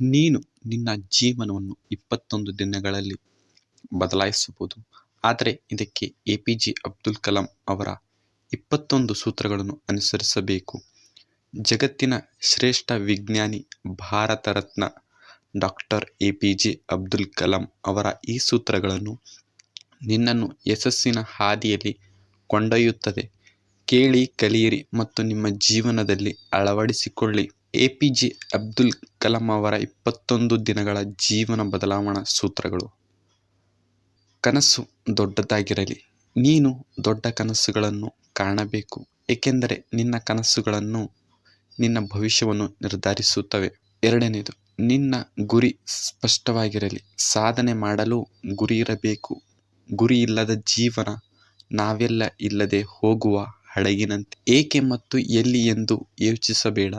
ನೀನು ನಿನ್ನ ಜೀವನವನ್ನು ಇಪ್ಪತ್ತೊಂದು ದಿನಗಳಲ್ಲಿ ಬದಲಾಯಿಸಬಹುದು. ಆದರೆ ಇದಕ್ಕೆ A P J Abdul Kalam ಅವರ ಇಪ್ಪತ್ತೊಂದು ಸೂತ್ರಗಳನ್ನು ಅನುಸರಿಸಬೇಕು. ಜಗತ್ತಿನ ಶ್ರೇಷ್ಠ ವಿಜ್ಞಾನಿ, Bharat Ratna doctor A P J Abdul Kalam ಅವರ ಈ ಸೂತ್ರಗಳನ್ನು ನಿನ್ನನ್ನು ಯಶಸ್ಸಿನ ಹಾದಿಯಲ್ಲಿ ಕೊಂಡೊಯ್ಯುತ್ತದೆ. ಕೇಳಿ, ಕಲಿಯಿರಿ ಮತ್ತು ನಿಮ್ಮ ಜೀವನದಲ್ಲಿ ಅಳವಡಿಸಿಕೊಳ್ಳಿ. A P J Abdul Kalam ಅವರ ಇಪ್ಪತ್ತೊಂದು ದಿನಗಳ ಜೀವನ ಬದಲಾವಣಾ ಸೂತ್ರಗಳು. ಕನಸು ದೊಡ್ಡದಾಗಿರಲಿ. ನೀನು ದೊಡ್ಡ ಕನಸುಗಳನ್ನು ಕಾಣಬೇಕು. ಏಕೆಂದರೆ ನಿನ್ನ ಕನಸುಗಳನ್ನು ನಿನ್ನ ಭವಿಷ್ಯವನ್ನು ನಿರ್ಧರಿಸುತ್ತವೆ. ಎರಡನೇದು, ನಿನ್ನ ಗುರಿ ಸ್ಪಷ್ಟವಾಗಿರಲಿ. ಸಾಧನೆ ಮಾಡಲು ಗುರಿ ಇರಬೇಕು. ಗುರಿ ಇಲ್ಲದ ಜೀವನ ನಾವೆಲ್ಲ ಇಲ್ಲದೆ ಹೋಗುವ ಹಡಗಿನಂತೆ. ಏಕೆ ಮತ್ತು ಎಲ್ಲಿ ಎಂದು ಯೋಚಿಸಬೇಡ.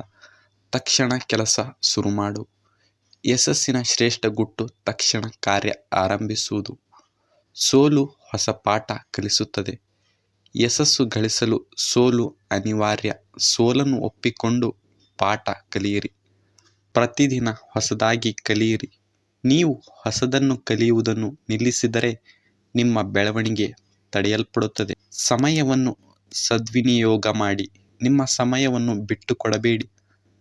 ತಕ್ಷಣ ಕೆಲಸ ಶುರು ಮಾಡು. ಯಶಸ್ಸಿನ ಶ್ರೇಷ್ಠ ಗುಟ್ಟು ತಕ್ಷಣ ಕಾರ್ಯ ಆರಂಭಿಸುವುದು. ಸೋಲು ಹೊಸ ಪಾಠ ಕಲಿಸುತ್ತದೆ. ಯಶಸ್ಸು ಗಳಿಸಲು ಸೋಲು ಅನಿವಾರ್ಯ. ಸೋಲನ್ನು ಒಪ್ಪಿಕೊಂಡು ಪಾಠ ಕಲಿಯಿರಿ. ಪ್ರತಿದಿನ ಹೊಸದಾಗಿ ಕಲಿಯಿರಿ. ನೀವು ಹೊಸದನ್ನು ಕಲಿಯುವುದನ್ನು ನಿಲ್ಲಿಸಿದರೆ ನಿಮ್ಮ ಬೆಳವಣಿಗೆ ತಡೆಯಲ್ಪಡುತ್ತದೆ. ಸಮಯವನ್ನು ಸದ್ವಿನಿಯೋಗ ಮಾಡಿ. ನಿಮ್ಮ ಸಮಯವನ್ನು ಬಿಟ್ಟುಕೊಡಬೇಡಿ.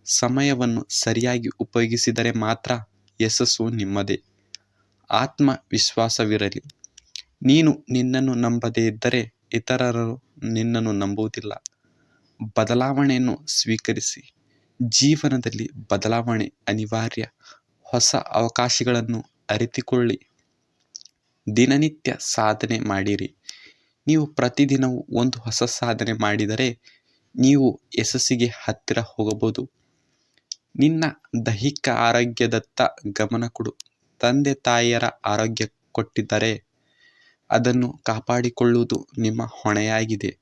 ಸಮಯವನ್ನು ಸರಿಯಾಗಿ ಉಪಯೋಗಿಸಿದರೆ ಮಾತ್ರ ಯಶಸ್ಸು ನಿಮ್ಮದೇ. ಆತ್ಮವಿಶ್ವಾಸವಿರಲಿ. ನೀನು ನಿನ್ನನ್ನು ನಂಬದೇ ಇದ್ದರೆ ಇತರರು ನಿನ್ನನ್ನು ನಂಬುವುದಿಲ್ಲ. ಬದಲಾವಣೆಯನ್ನು ಸ್ವೀಕರಿಸಿ. ಜೀವನದಲ್ಲಿ ಬದಲಾವಣೆ ಅನಿವಾರ್ಯ. ಹೊಸ ಅವಕಾಶಗಳನ್ನು ಅರಿತುಕೊಳ್ಳಿ. ದಿನನಿತ್ಯ ಸಾಧನೆ ಮಾಡಿರಿ. ನೀವು ಪ್ರತಿದಿನವೂ ಒಂದು ಹೊಸ ಸಾಧನೆ ಮಾಡಿದರೆ ನೀವು ಯಶಸ್ಸಿಗೆ ಹತ್ತಿರ ಹೋಗಬಹುದು. ನಿನ್ನ ದೈಹಿಕ ಆರೋಗ್ಯದತ್ತ ಗಮನ ಕೊಡು. ತಂದೆ ತಾಯಿಯರ ಆರೋಗ್ಯ ಕೊಟ್ಟಿದ್ದರೆ ಅದನ್ನು ಕಾಪಾಡಿಕೊಳ್ಳುವುದು ನಿಮ್ಮ ಹೊಣೆಯಾಗಿದೆ.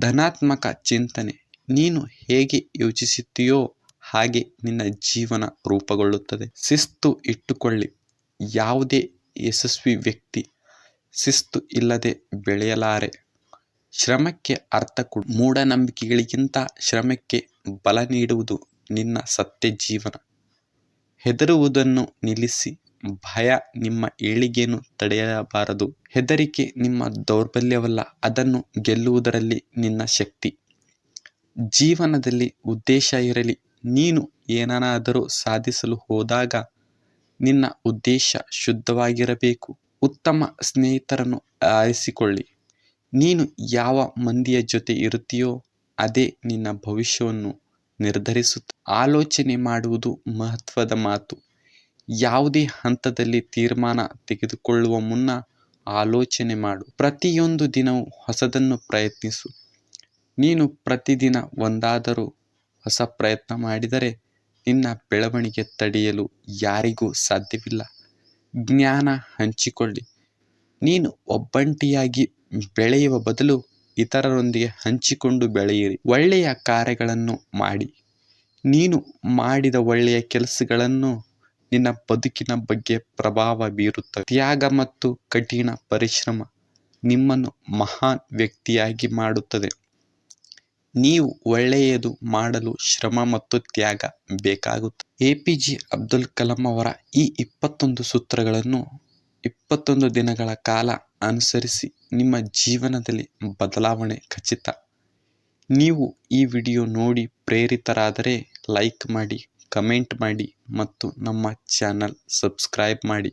ಧನಾತ್ಮಕ ಚಿಂತನೆ. ನೀನು ಹೇಗೆ ಯೋಚಿಸುತ್ತೀಯೋ ಹಾಗೆ ನಿನ್ನ ಜೀವನ ರೂಪುಗೊಳ್ಳುತ್ತದೆ. ಶಿಸ್ತು ಇಟ್ಟುಕೊಳ್ಳಿ. ಯಾವುದೇ ಯಶಸ್ವಿ ವ್ಯಕ್ತಿ ಶಿಸ್ತು ಇಲ್ಲದೆ ಬೆಳೆಯಲಾರೆ. ಶ್ರಮಕ್ಕೆ ಅರ್ಥ ಕೊಡು. ಮೂಢನಂಬಿಕೆಗಳಿಗಿಂತ ಶ್ರಮಕ್ಕೆ ಬಲ ನೀಡುವುದು ನಿನ್ನ ಸತ್ಯ ಜೀವನ ಹೆದರುವುದನ್ನು ನಿಲ್ಲಿಸಿ, ಭಯ ನಿಮ್ಮ ಏಳಿಗೆಯನ್ನು ತಡೆಯಬಾರದು. ಹೆದರಿಕೆ ನಿಮ್ಮ ದೌರ್ಬಲ್ಯವಲ್ಲ, ಅದನ್ನು ಗೆಲ್ಲುವುದರಲ್ಲಿ ನಿನ್ನ ಶಕ್ತಿ. ಜೀವನದಲ್ಲಿ ಉದ್ದೇಶ ಇರಲಿ, ನೀನು ಏನನ್ನಾದರೂ ಸಾಧಿಸಲು ಹೋದಾಗ ನಿನ್ನ ಉದ್ದೇಶ ಶುದ್ಧವಾಗಿರಬೇಕು. ಉತ್ತಮ ಸ್ನೇಹಿತರನ್ನು ಆರಿಸಿಕೊಳ್ಳಿ. ನೀನು ಯಾವ ಮಂದಿಯ ಜೊತೆ ಇರುತ್ತೀಯೋ, ಅದೇ ನಿನ್ನ ಭವಿಷ್ಯವನ್ನು. ನಿರ್ಧರಿಸುತ್ತೆ ಆಲೋಚನೆ ಮಾಡುವುದು ಮಹತ್ವದ ಮಾತು. ಯಾವುದೇ ಹಂತದಲ್ಲಿ ತೀರ್ಮಾನ ತೆಗೆದುಕೊಳ್ಳುವ ಮುನ್ನ ಆಲೋಚನೆ ಮಾಡು. ಪ್ರತಿಯೊಂದು ದಿನವೂ ಹೊಸದನ್ನು ಪ್ರಯತ್ನಿಸು. ನೀನು ಪ್ರತಿದಿನ ಒಂದಾದರೂ ಹೊಸ ಪ್ರಯತ್ನ ಮಾಡಿದರೆ ನಿನ್ನ ಬೆಳವಣಿಗೆ ತಡೆಯಲು ಯಾರಿಗೂ ಸಾಧ್ಯವಿಲ್ಲ. ಜ್ಞಾನ ಹಂಚಿಕೊಳ್ಳಿ. ನೀನು ಒಬ್ಬಂಟಿಯಾಗಿ ಬೆಳೆಯುವ ಬದಲು ಇತರರೊಂದಿಗೆ ಹಂಚಿಕೊಂಡು ಬೆಳೆಯಿರಿ. ಒಳ್ಳೆಯ ಕಾರ್ಯಗಳನ್ನು ಮಾಡಿ. ನೀನು ಮಾಡಿದ ಒಳ್ಳೆಯ ಕೆಲಸಗಳನ್ನು ನಿನ್ನ ಬದುಕಿನ ಬಗ್ಗೆ ಪ್ರಭಾವ ಬೀರುತ್ತವೆ. ತ್ಯಾಗ ಮತ್ತು ಕಠಿಣ ಪರಿಶ್ರಮ ನಿಮ್ಮನ್ನು ಮಹಾನ್ ವ್ಯಕ್ತಿಯಾಗಿ ಮಾಡುತ್ತದೆ. ನೀವು ಒಳ್ಳೆಯದು ಮಾಡಲು ಶ್ರಮ ಮತ್ತು ತ್ಯಾಗ ಬೇಕಾಗುತ್ತದೆ. A P J Abdul Kalam ಅವರ ಈ ಇಪ್ಪತ್ತೊಂದು ಸೂತ್ರಗಳನ್ನು ಇಪ್ಪತ್ತೊಂದು ದಿನಗಳ ಕಾಲ ಅನುಸರಿಸಿ ನಿಮ್ಮ ಜೀವನದಲ್ಲಿ ಬದಲಾವಣೆ ಖಚಿತ. ನೀವು ಈ ವಿಡಿಯೋ ನೋಡಿ ಪ್ರೇರಿತರಾದರೆ ಲೈಕ್ ಮಾಡಿ, ಕಮೆಂಟ್ ಮಾಡಿ ಮತ್ತು ನಮ್ಮ ಚಾನಲ್ ಸಬ್ಸ್ಕ್ರೈಬ್ ಮಾಡಿ.